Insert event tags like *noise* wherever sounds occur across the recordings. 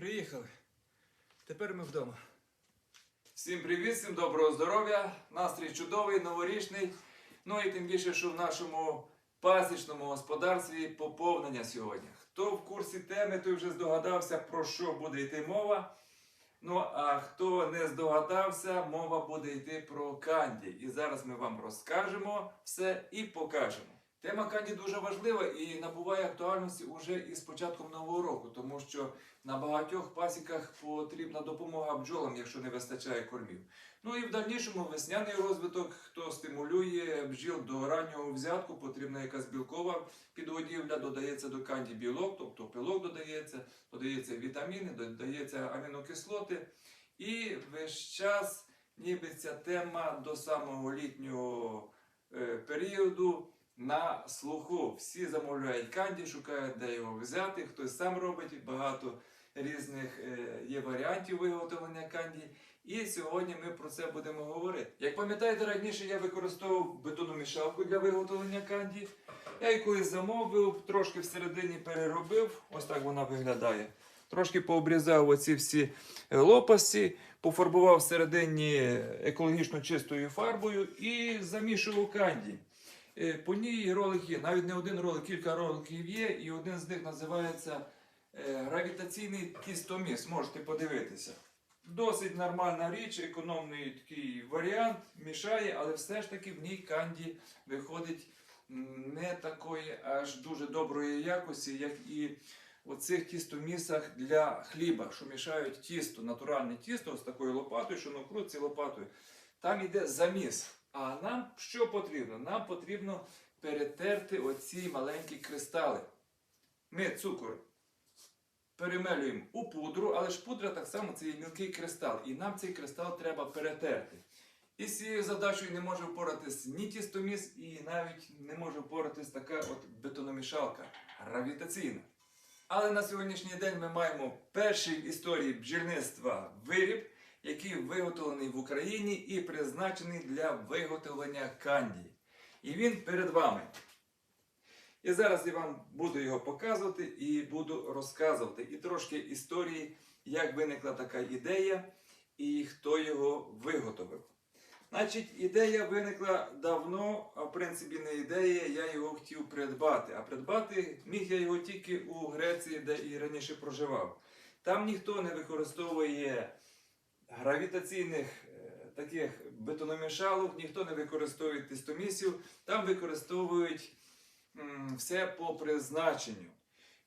приїхали. Тепер ми вдома. Всім привіт, всім доброго здоров'я. Настрій чудовий, новорічний. Ну і тим більше, що в нашому пасічному господарстві поповнення сьогодні. Хто в курсі теми, той вже здогадався, про що буде йти мова. Ну а хто не здогадався, мова буде йти про канді. І зараз ми вам розкажемо все і покажемо. Тема канді дуже важлива і набуває актуальності уже із початком нового року, тому що на багатьох пасіках потрібна допомога бджолам, якщо не вистачає кормів. Ну і в дальнішому весняний розвиток, хто стимулює бджіл до раннього взятку, потрібна якась білкова підгодівля, додається до канді білок, тобто пилок додається, додається вітаміни, додається амінокислоти. І весь час, ніби ця тема до самого літнього е, періоду на слуху. Всі замовляють канді, шукають, де його взяти. Хтось сам робить багато різних е, є варіантів виготовлення канді. І сьогодні ми про це будемо говорити. Як пам'ятаєте, раніше я використовував бетономішалку для виготовлення канді. Я її колись замовив, трошки всередині переробив. Ось так вона виглядає. Трошки пообрізав оці всі е, лопасті, пофарбував всередині екологічно чистою фарбою і замішував канді. Е, По ній ролик є, навіть не один ролик, кілька роликів є, і один з них називається е, гравітаційний тістоміс. Можете подивитися. Досить нормальна річ, економний такий варіант, мішає, але все ж таки в ній канді виходить не такої аж дуже доброї якості, як і у цих тістомісах для хліба, що мішають тісто, натуральне тісто з такою лопатою, що на крутці лопатою. Там йде заміс. А нам що потрібно? Нам потрібно перетерти оці маленькі кристали. Ми цукор перемелюємо у пудру, але ж пудра так само це є мілкий кристал. І нам цей кристал треба перетерти. І з цією задачею не може впоратись ні тістоміс, і навіть не може впоратись така от бетономішалка гравітаційна. Але на сьогоднішній день ми маємо перший в історії бджільництва виріб, який виготовлений в Україні і призначений для виготовлення канді. І він перед вами. І зараз я вам буду його показувати і буду розказувати. І трошки історії, як виникла така ідея і хто його виготовив. Значить, ідея виникла давно, а в принципі не ідея, я його хотів придбати. А придбати міг я його тільки у Греції, де і раніше проживав. Там ніхто не використовує гравітаційних е, таких бетономішалок, ніхто не використовує тестомісів, там використовують все по призначенню.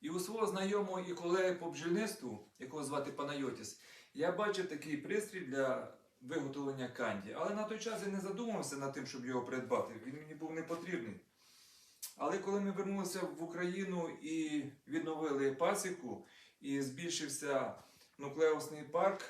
І у свого знайомого і колеги по бджільництву, якого звати Панайотіс, я бачив такий пристрій для виготовлення канді. Але на той час я не задумався над тим, щоб його придбати. Він мені був не потрібний. Але коли ми вернулися в Україну і відновили пасіку, і збільшився нуклеусний парк,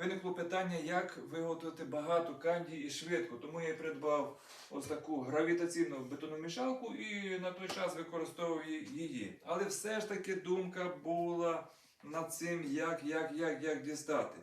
виникло питання, як виготовити багато канді і швидко. Тому я придбав ось таку гравітаційну бетономішалку і на той час використовував її. Але все ж таки думка була над цим, як, як, як, як дістати.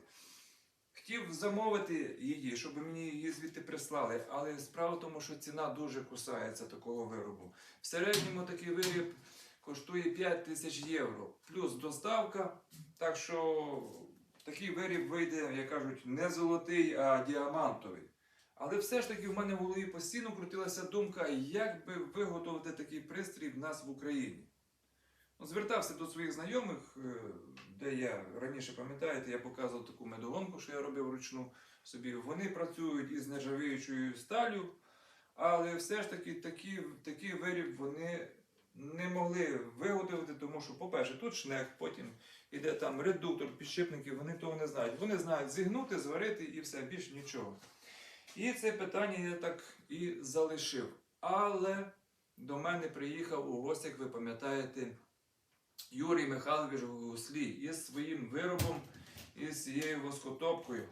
Хотів замовити її, щоб мені її звідти прислали, але справа в тому, що ціна дуже кусається такого виробу. В середньому такий виріб коштує 5 тисяч євро, плюс доставка. Так що такий виріб вийде, як кажуть, не золотий, а діамантовий. Але все ж таки в мене в голові постійно крутилася думка, як би виготовити такий пристрій в нас в Україні. Ну, Звертався до своїх знайомих, е, де я раніше пам'ятаєте, я показував таку медоломку, що я робив вручну собі. Вони працюють із нержавіючою сталю, але все ж таки такі, такий виріб вони не могли виготовити, тому що, по-перше, тут шнек, потім іде там редуктор, підшипники, вони того не знають. Вони знають зігнути, зварити і все, більше нічого. І це питання я так і залишив. Але до мене приїхав у гості, як ви пам'ятаєте, Юрій Михайлович Гуслі із своїм виробом, із цією воскотопкою,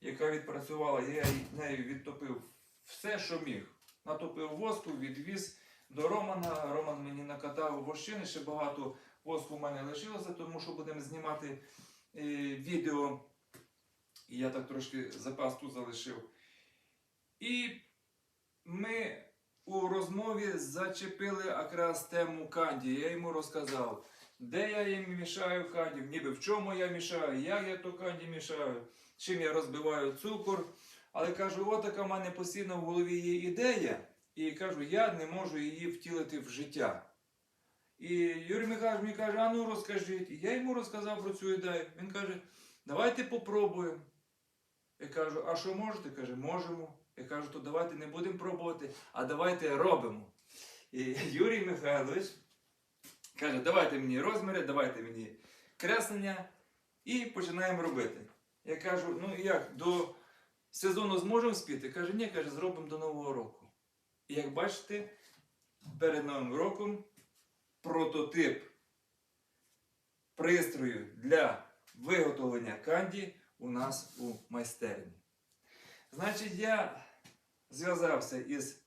яка відпрацювала, я нею відтопив все, що міг. Натопив воску, відвіз до Романа. Роман мені накатав вощини, ще багато воску в мене лишилося, тому що будемо знімати е, відео. І я так трошки запас тут залишив. І ми у розмові зачепили якраз тему канді. Я йому розказав, де я їм мішаю канді, ніби в чому я мішаю, як я то канді мішаю, чим я розбиваю цукор. Але кажу, от така в мене постійно в голові є ідея, і кажу, я не можу її втілити в життя. І Юрій Михайлович мені каже, а ну розкажіть. Я йому розказав про цю ідею. Він каже, давайте попробуємо. Я кажу, а що можете? Каже, можемо. Я кажу, то давайте не будемо пробувати, а давайте робимо. І *laughs* Юрій Михайлович каже, давайте мені розміри, давайте мені креслення і починаємо робити. Я кажу, ну як, до сезону зможемо спіти? Каже, ні, каже, зробимо до Нового року. І як бачите, перед Новим роком прототип пристрою для виготовлення канді у нас у майстерні. Значить, я зв'язався із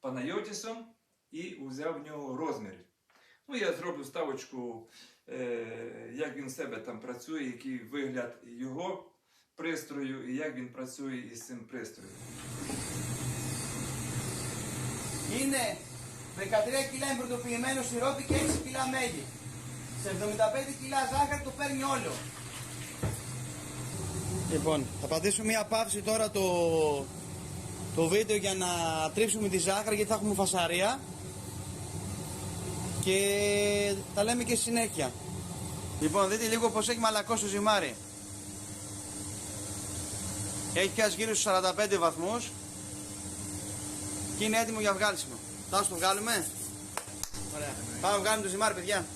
Панайотісом і взяв в нього розміри. Ну, я зроблю ставочку, е, як він в себе там працює, який вигляд його пристрою і як він працює із цим пристроєм. Είναι 13 κιλά εμπροτοποιημένος σιρόπι και 6 κιλά μέγι. Σε 75 κιλά ζάχαρη το παίρνει όλο. Λοιπόν, θα πατήσουμε μια παύση τώρα το, το βίντεο για να τρίψουμε τη ζάχαρη γιατί θα έχουμε φασαρία. Και τα λέμε και στη συνέχεια. Λοιπόν, δείτε λίγο πως έχει μαλακώσει το ζυμάρι. Έχει πιάσει γύρω στους 45 βαθμούς και είναι έτοιμο για βγάλισιμο. Θα το βγάλουμε; Ωραία. Πάμε να βγάλουμε το ζυμάρι, παιδιά.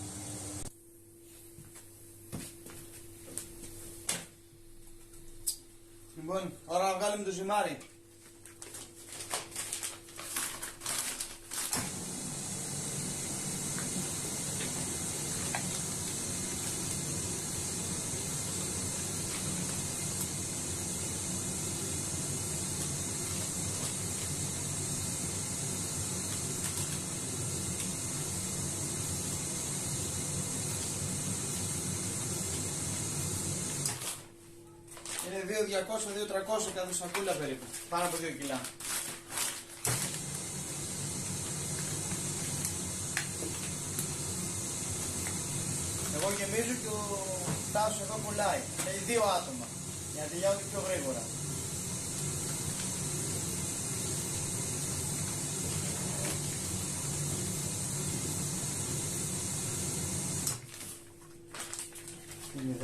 Λοιπόν, ώρα να βγάλουμε το ζυμάρι. 2.200-2.300 κάθε σακούλα περίπου. Πάνω από 2 κιλά. Εγώ γεμίζω και ο Τάσος εδώ πουλάει. Θέλει δύο άτομα για να τελειώνει πιο γρήγορα. Είναι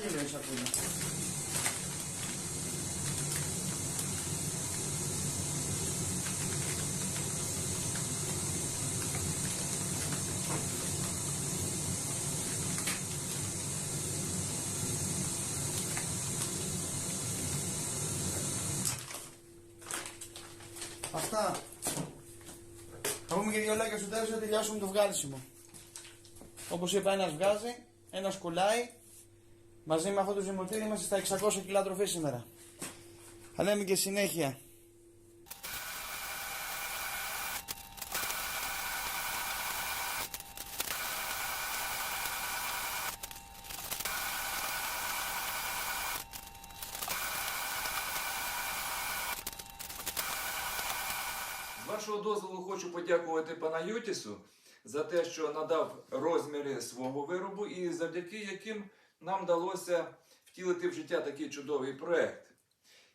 δε. Αυτά είναι μεγάλη λέω η σακούλα. Αυτά. Θα πούμε και δύο λόγια στο τέλος να τελειώσουμε το βγάλισιμο. Όπως είπα ένας βγάζει, ένας κουλάει. Μαζί με αυτό το ζυμωτήρι είμαστε στα 600 κιλά τροφή σήμερα. Θα λέμε και συνέχεια. З вашого дозволу хочу подякувати Панайотісу за те, що надав розміри свого виробу і завдяки яким нам вдалося втілити в життя такий чудовий проект.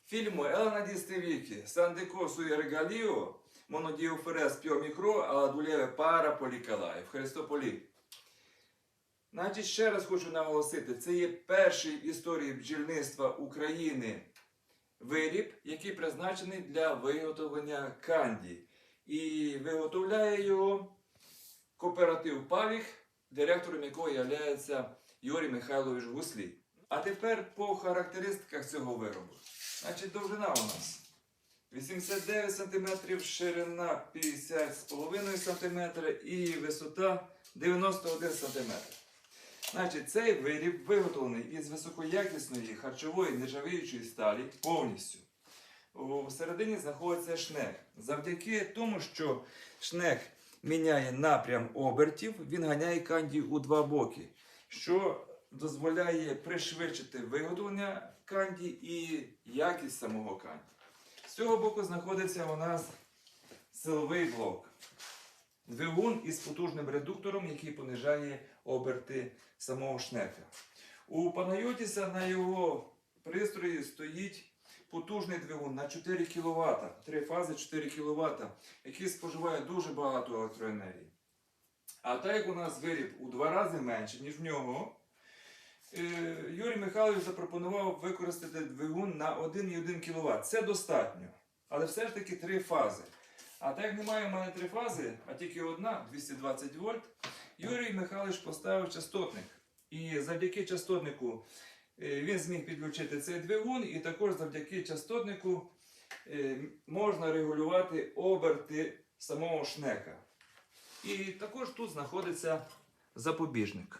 Фільму Елена Дістевіки, Сандико Суєрегаліо, Монодіоферес Піомікро, Аладулєве Пара Полікалаїв, Христополі. Значить, ще раз хочу наголосити, це є перший в історії бджільництва України виріб, який призначений для виготовлення канді. І виготовляє його кооператив Павіх, директором якого є Юрій Михайлович Гуслій. А тепер по характеристиках цього виробу. Значить, довжина у нас 89 см, ширина 50,5 см і висота 91 см. Значить, цей виріб виготовлений із високоякісної харчової нержавіючої сталі повністю. У середині знаходиться шнек. Завдяки тому, що шнек міняє напрям обертів, він ганяє канді у два боки, що дозволяє пришвидшити виготовлення канді і якість самого канді. З цього боку знаходиться у нас силовий блок. Двигун із потужним редуктором, який понижає оберти самого шнека. У Панайотіса на його пристрої стоїть потужний двигун на 4 кВт, три фази 4 кВт, який споживає дуже багато електроенергії. А так як у нас виріб у два рази менше, ніж в нього, е, Юрій Михайлович запропонував використати двигун на 1,1 кВт. Це достатньо. Але все ж таки три фази. А так як немає в мене три фази, а тільки одна 220 вольт, Юрій Михайлович поставив частотник. І завдяки частотнику е, він зміг підключити цей двигун, і також завдяки частотнику е, можна регулювати оберти самого шнека. І також тут знаходиться запобіжник.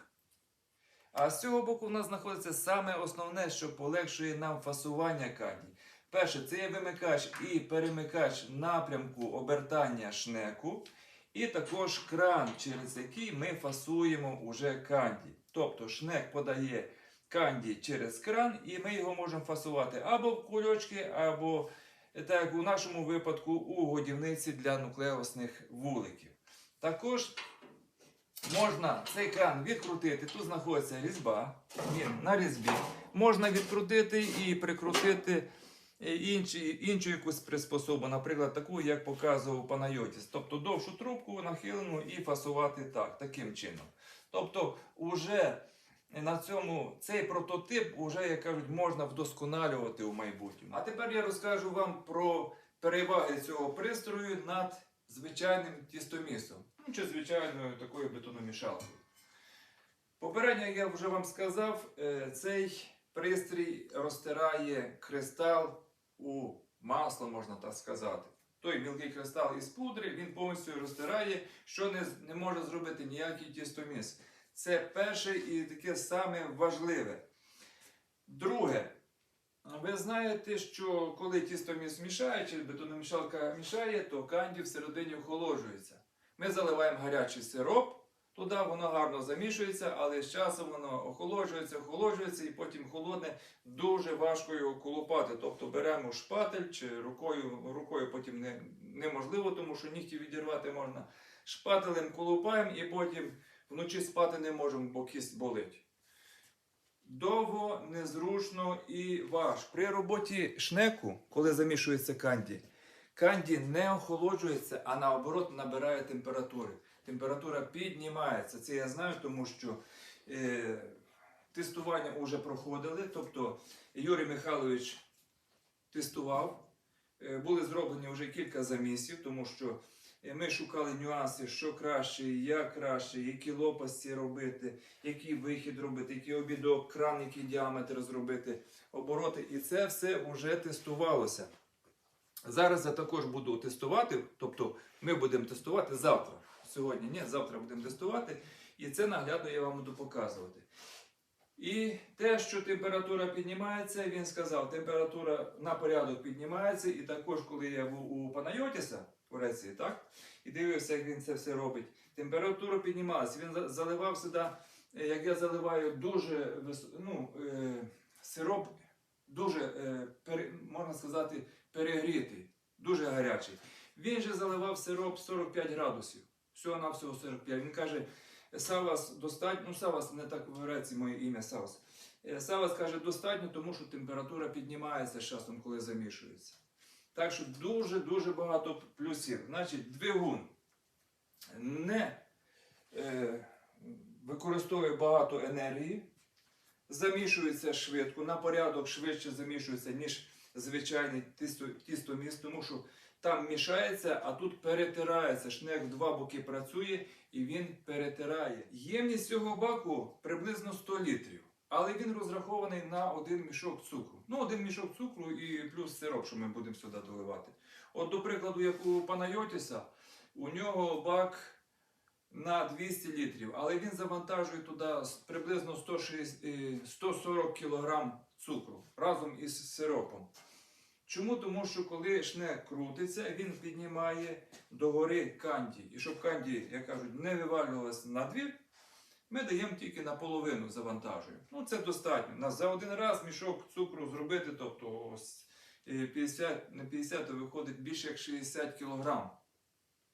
А з цього боку в нас знаходиться саме основне, що полегшує нам фасування каді. Перше, це є вимикач і перемикач напрямку обертання шнеку, і також кран, через який ми фасуємо уже канді. Тобто шнек подає канді через кран, і ми його можемо фасувати або в кульочки, або, так як у нашому випадку, у годівниці для нуклеосних вуликів. Також можна цей кран відкрутити. Тут знаходиться різьба. Він на різьбі. Можна відкрутити і прикрутити е, інші, іншу якусь приспособу, наприклад, таку, як показував Панайотіс. Тобто довшу трубку нахилену і фасувати так, таким чином. Тобто, уже на цьому цей прототип, уже, як кажуть, можна вдосконалювати у майбутньому. А тепер я розкажу вам про переваги цього пристрою над звичайним тістомісом. Ну, чи звичайною такою бетономішалкою. Попередньо я вже вам сказав, е, цей пристрій розтирає кристал у масло, можна так сказати. Той мілкий кристал із пудри він повністю розтирає, що не, не може зробити ніякий тістоміс. Це перше і таке саме важливе. Друге, ви знаєте, що коли тістоміс мішає, чи бетономішалка мішає, то канді всередині охолоджується. Ми заливаємо гарячий сироп, туди воно гарно замішується, але з часом воно охолоджується, охолоджується і потім холодне, дуже важко його колупати. Тобто беремо шпатель чи рукою, рукою потім не, неможливо, тому що нігті відірвати можна. Шпателем колупаємо і потім вночі спати не можемо, бо кість болить. Довго, незручно і важко. При роботі шнеку, коли замішується канді, канді не охолоджується, а наоборот набирає температури. Температура піднімається. Це я знаю, тому що е, тестування вже проходили. Тобто Юрій Михайлович тестував. Е, Були зроблені вже кілька замісів, тому що е, ми шукали нюанси, що краще, як краще, які лопасті робити, який вихід робити, який обідок, кран, який діаметр зробити, обороти. І це все вже тестувалося. Зараз я також буду тестувати, тобто ми будемо тестувати завтра. Сьогодні ні, завтра будемо тестувати. І це наглядно я вам буду показувати. І те, що температура піднімається, він сказав, температура на порядок піднімається. І також, коли я був у Панайотіса у Греції, так? І дивився, як він це все робить. Температура піднімалася. Він заливав сюди, е, як я заливаю, дуже ну, е, сироп, дуже, е, можна сказати, перегрітий, дуже гарячий. Він же заливав сироп 45 градусів. Всього на всього 45. Він каже, Савас достатньо, ну Савас не так в моє ім'я Савас. Е, Савас каже, достатньо, тому що температура піднімається з часом, коли замішується. Так що дуже-дуже багато плюсів. Значить, двигун не е, використовує багато енергії, замішується швидко, на порядок швидше замішується, ніж звичайний тісто, тістоміс, тому що там мішається, а тут перетирається. Шнек два боки працює і він перетирає. Ємність цього баку приблизно 100 літрів. Але він розрахований на один мішок цукру. Ну, один мішок цукру і плюс сироп, що ми будемо сюди доливати. От, до прикладу, як у Панайотіса, у нього бак на 200 літрів, але він завантажує туди приблизно 160, е, 140 кг цукру разом із сиропом. Чому? Тому що коли шнек крутиться, він піднімає догори канді. І щоб канді, як кажуть, не вивалювалося на двір, ми даємо тільки наполовину завантажуємо. Ну це достатньо. Нас за один раз мішок цукру зробити, тобто ось, е, 50, не 50, то виходить більше як 60 кг.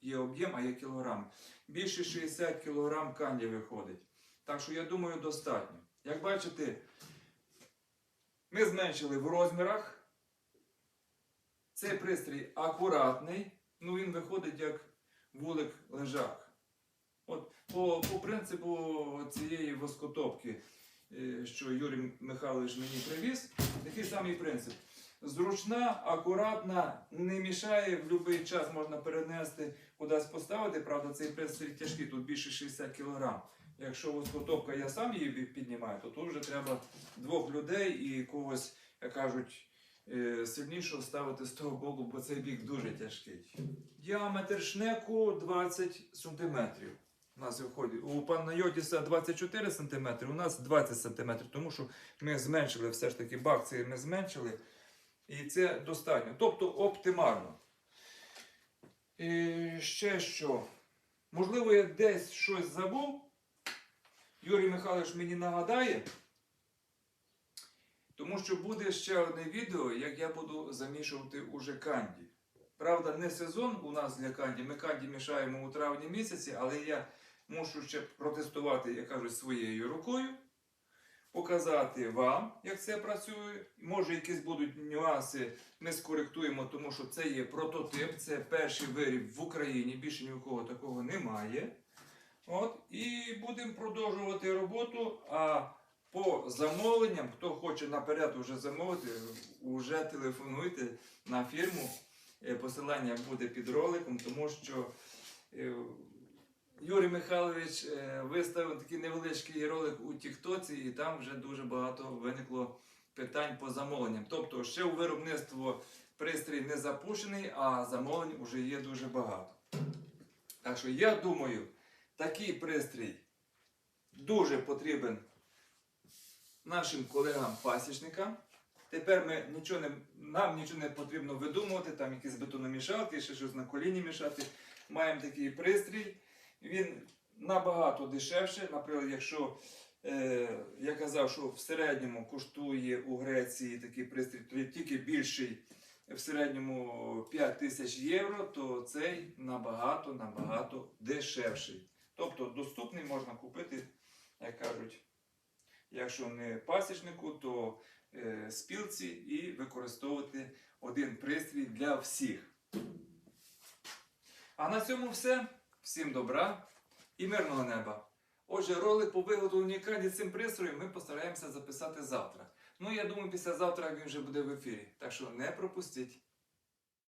Є об'єм, а є кілограм. Більше 60 кг канді виходить. Так що я думаю, достатньо. Як бачите, ми зменшили в розмірах. Цей пристрій акуратний, ну він виходить як вулик лежак. От по, по принципу цієї воскотопки, е, що Юрій Михайлович мені привіз, такий самий принцип. Зручна, акуратна, не мішає, в будь-який час можна перенести, кудись поставити. Правда, цей пристрій тяжкий, тут більше 60 кг. Якщо воскотопка я сам її піднімаю, то тут вже треба двох людей і когось, як кажуть, е, сильнішого ставити з того боку, бо цей бік дуже тяжкий. Діаметр шнеку 20 см. У нас виходить у пана Йотіса 24 см, у нас 20 см, тому що ми зменшили все ж таки бак, цей ми зменшили. І це достатньо. Тобто оптимально. І ще що? Можливо, я десь щось забув. Юрій Михайлович мені нагадає. Тому що буде ще одне відео, як я буду замішувати уже канді. Правда, не сезон у нас для канді. Ми канді мішаємо у травні місяці, але я мушу ще протестувати, як кажуть, своєю рукою, показати вам, як це працює. Може, якісь будуть нюанси, ми скоректуємо, тому що це є прототип, це перший виріб в Україні. Більше ні у кого такого немає. От, і будемо продовжувати роботу. А по замовленням, хто хоче наперед вже замовити, вже телефонуйте на фірму. Е, Посилання буде під роликом, тому що е, Юрій Михайлович е, виставив такий невеличкий ролик у Тіктоці, і там вже дуже багато виникло питань по замовленням. Тобто ще у виробництво пристрій не запущений, а замовлень вже є дуже багато. Так що я думаю, такий пристрій дуже потрібен нашим колегам-пасічникам. Тепер ми нічого не, нам нічого не потрібно видумувати, там якісь бетономішалки, ще щось на коліні мішати. Маємо такий пристрій. Він набагато дешевше. Наприклад, якщо е, я казав, що в середньому коштує у Греції такий пристрій, то тільки більший в середньому 5 тисяч євро, то цей набагато набагато дешевший. Тобто доступний можна купити, як кажуть, якщо не пасічнику, то е, спілці і використовувати один пристрій для всіх. А на цьому все. Всім добра і мирного неба. Отже, ролик по виготовленню каді цим пристроєм ми постараємося записати завтра. Ну, я думаю, післязавтра він вже буде в ефірі. Так що не пропустіть.